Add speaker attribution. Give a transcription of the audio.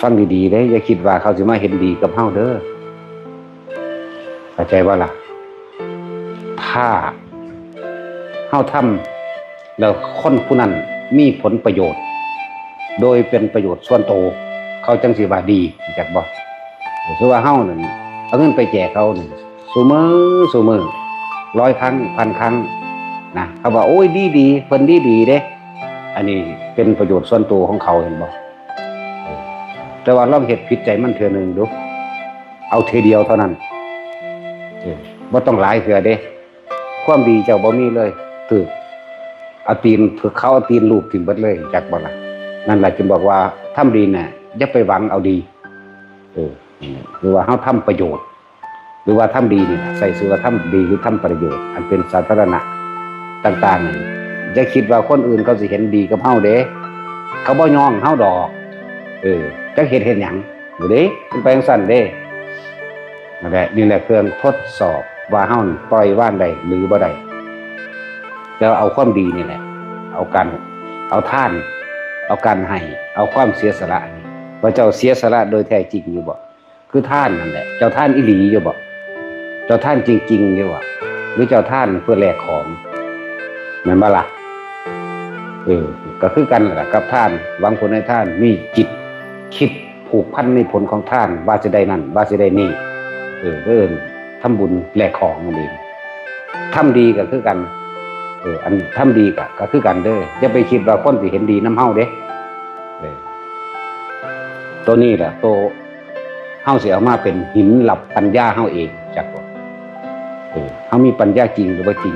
Speaker 1: ฟังดีๆเด้อย่าคิดว่าเขาสิมาเห็นดีกับเฮาเด้อเข้าใจว่าล่ะ ถ้าเฮาทำแล้วคนผู้นั้นมีผลประโยชน์ โดยเป็นประโยชน์ส่วนตัวเขาจังสิว่าดีจักบ่คือว่าเฮานั่นเอาเงินไปแจกเขานี่ซุมือซุมือร้อยครั้งพันครั้งนะเขาบอกโอ้ยดีดีเพิ่นดีดีเด้ อันนี้เป็นประโยชน์ส่วนตัวของเขาเห็นบ่เออ แต่ว่าลองเฮ็ดผิดใจมันเทื่อหนึ่งดู เอาเทอเดียวเท่านั้นเออบ่ต้องหลายเทื่อเด้ ความดีเจ้าบ่มีเลยตึกเอาตีนถือเขาเอาตีนลูบทิ้งเบิดเลยจักบ่ละนั่นแหละจึงบอกว่าทำดีน่ะอย่าไปหวังเอาดี เออหรือว่าเฮาทำประโยชน์ หรือว่าทำดีนี่นะใส่เสื้อว่าทำดีหรือทำประโยชน์ อันเป็นสาธารณะต่างๆนั่นอย่าคิดว่าคนอื่นเขาสิเห็นดีกับเฮาเด้ เขาบ่ยองเฮาดอก เออ จักเฮ็ดเฮ็ดหยังบ่เด้มันไปจังซั่นเด้นั่นแหละนี่แหละเครื่องทดสอบว่าเฮาปล่อยว่างได้หรือบ่ได้แล้วเอาความดีนี่แหละ เอากัน เอาท่าน เอาการให้ เอาความเสียสละนี่ว่าเจ้าเสียสละโดยแท้จริงอยู่บ่คือท่านนั่นแหละ เจ้าท่านอิหลีอยู่บ่เจ้าท่านจริงๆอยู่บ่หรือเจ้าท่านเพื่อแลกของแม่นบ่ล่ะเออก็คือกันแหละกับท่านหวังผลในท่านมีจิต คิดผูกพันในผลของท่านว่าจะได้นั่นว่าจะได้นี่เออเอิ้นทำบุญแลกของนั่นเองทำดีก็คือกันเอออันทำดีก็ก็คือกันเด้ออย่าไปคิดว่าคนสิเห็นดีน้ำเฮาเด้เออตัวนี้แหละตัวเฮาเสิเอามาเป็นหินหลับปัญญาเฮาเองจักบ่เออเฮามีปัญญาจริงหรือบ่าจริง